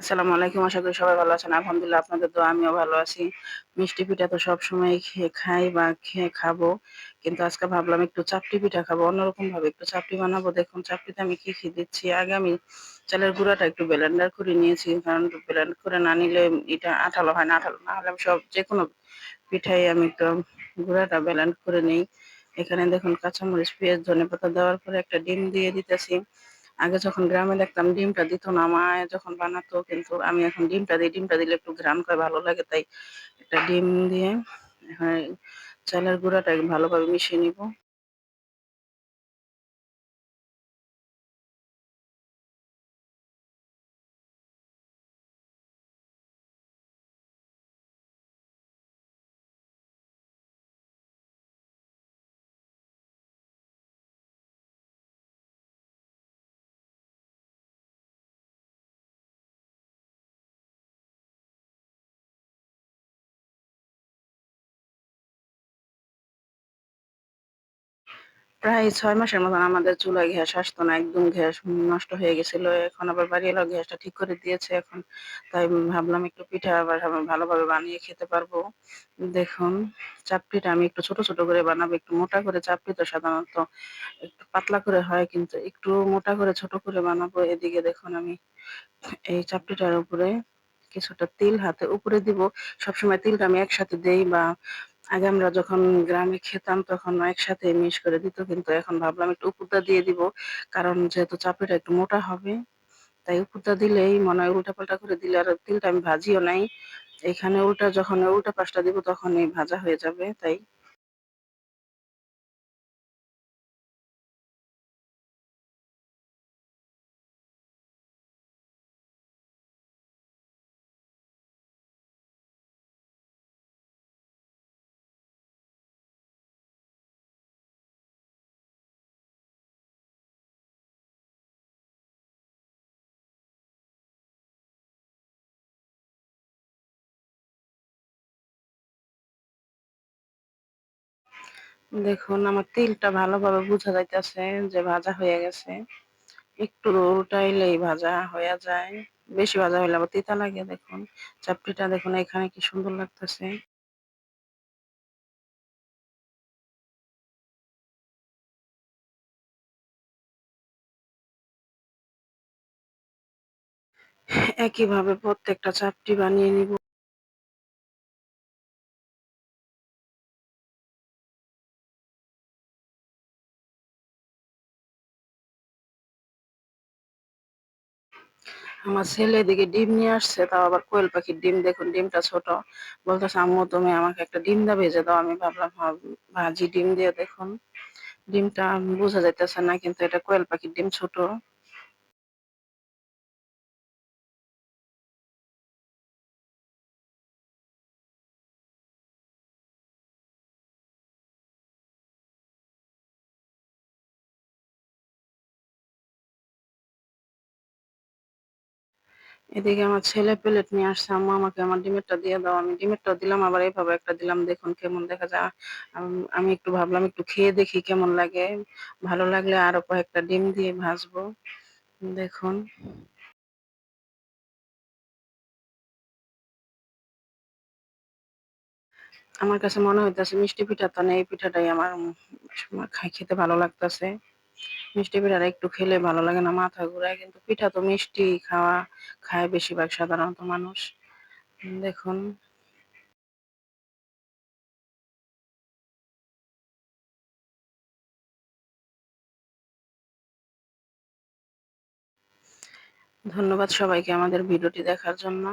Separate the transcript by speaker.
Speaker 1: আসসালামু আলাইকুম, আশা করি সবাই ভালো আছেন। আলহামদুলিল্লাহ, আপনাদের তো আমিও ভালো আছি। মিষ্টি পিঠা তো সব সময় খেয়ে খাই বা খেয়ে খাব, কিন্তু আজকে ভাবলাম একটু চাপটি পিঠা খাব অন্যরকম ভাবে একটু চাপটি বানাবো। দেখুন, চাপটিতে আমি কি কি দিচ্ছি? আগে আমি চালের গুঁড়াটা একটু ব্লেন্ডার করে নিয়েছি, কারণ ব্লেন্ড করে না নিলে এটা আঠালো হয় না, আঠালো না হলে আমি সব যে কোনো পিঠাই আমি একটু গুঁড়াটা ব্লেন্ড করে নিই। এখানে দেখুন, কাঁচামরিচ, পেঁয়াজ ধনে পাতা দেওয়ার পরে একটা ডিম দিয়ে দিতেছি। আগে যখন গ্রামে দেখতাম ডিমটা দিত না, মা যখন বানাতো, কিন্তু আমি এখন ডিমটা দিই। ডিমটা দিলে একটু করে, ভালো লাগে, তাই একটা ডিম দিয়ে হ্যাঁ চালের গুঁড়াটা ভালোভাবে মিশিয়ে নিব। প্রায় ছয় মাসের মতন আমাদের চুলায় গ্যাস আসতো না, একদম গ্যাস নষ্ট হয়ে গেছিল। এখন আবার বাড়ি এলো, গ্যাসটা ঠিক করে দিয়েছে এখন। তাই ভাবলাম একটু পিঠা আবার ভালোভাবে বানিয়ে খেতে পারব। দেখুন চাপটিটা আমি একটু ছোট ছোট করে বানাবো, একটু মোটা করে চাপটি তো সাধারণত একটু পাতলা করে হয়, কিন্তু একটু মোটা করে ছোট করে বানাবো। এদিকে দেখুন আমি এই চাপটিটার উপরে কিছুটা তিল হাতে উপরে দিব। সবসময় তিলটা আমি একসাথে দেই বা আগে আমরা যখন গ্রামে খেতাম, তখন একসাথে মিশ করে দিত, কিন্তু এখন ভাবলাম একটু উপুরটা দিয়ে দিব, কারণ যেহেতু চাপেটা একটু মোটা হবে, তাই উপুরটা দিলেই মনে হয় উল্টা পাল্টা করে দিলে আর তিলটা আমি ভাজিও নাই। এখানে উল্টা, যখন উল্টা পাশটা দিব, তখনই ভাজা হয়ে যাবে, তাই দেখুন, আমার তিলটা ভালোভাবে বোঝা যাইতেছে যে ভাজা হয়ে গেছে। একটু উল্টাইলেই ভাজা হয়ে যায়। বেশি ভাজা হইলে আবার তিতা লাগে, দেখুন। চাপটিটা দেখুন, এখানে কি সুন্দর লাগতেছে। একইভাবে প্রত্যেকটা চাপটি বানিয়ে নিব। আমার ছেলে এদিকে ডিম নিয়ে আসছে তাও আবার কোয়েল পাখির ডিম। দেখুন ডিমটা ছোট। বলতেছে আম্মু তুমি আমাকে একটা ডিম দা ভেজে দাও। আমি ভাবলাম হ্যাঁ, ভাজি ডিম দিয়ে দেখুন। ডিমটা বোঝা যাইতেছে না কিন্তু এটা কোয়েল পাখির ডিম ছোট। এদিকে আমার ছেলে প্লেট নিয়ে আসছে, আম্মু আমাকে আমার ডিমেরটা দিয়ে দাও, আমি ডিমেরটা দিলাম, আবার এইভাবে একটা দিলাম, দেখুন কেমন দেখা যায়। আমি একটু ভাবলাম একটু খেয়ে দেখি কেমন লাগে। ভালো লাগলে আরও কয়েকটা ডিম দিয়ে ভাজবো। দেখুন। আমার কাছে মনে হইতেছে মিষ্টি পিঠা তো এই পিঠাটাই আমার খেতে ভালো লাগতেছে। মিষ্টি পিঠাটা একটু খেলে ভালো লাগে না, মাথা ঘুরায়। কিন্তু পিঠা তো মিষ্টি খাওয়া, খায় বেশিরভাগ সাধারণত মানুষ। দেখুন। ধন্যবাদ সবাইকে আমাদের ভিডিওটি দেখার জন্য।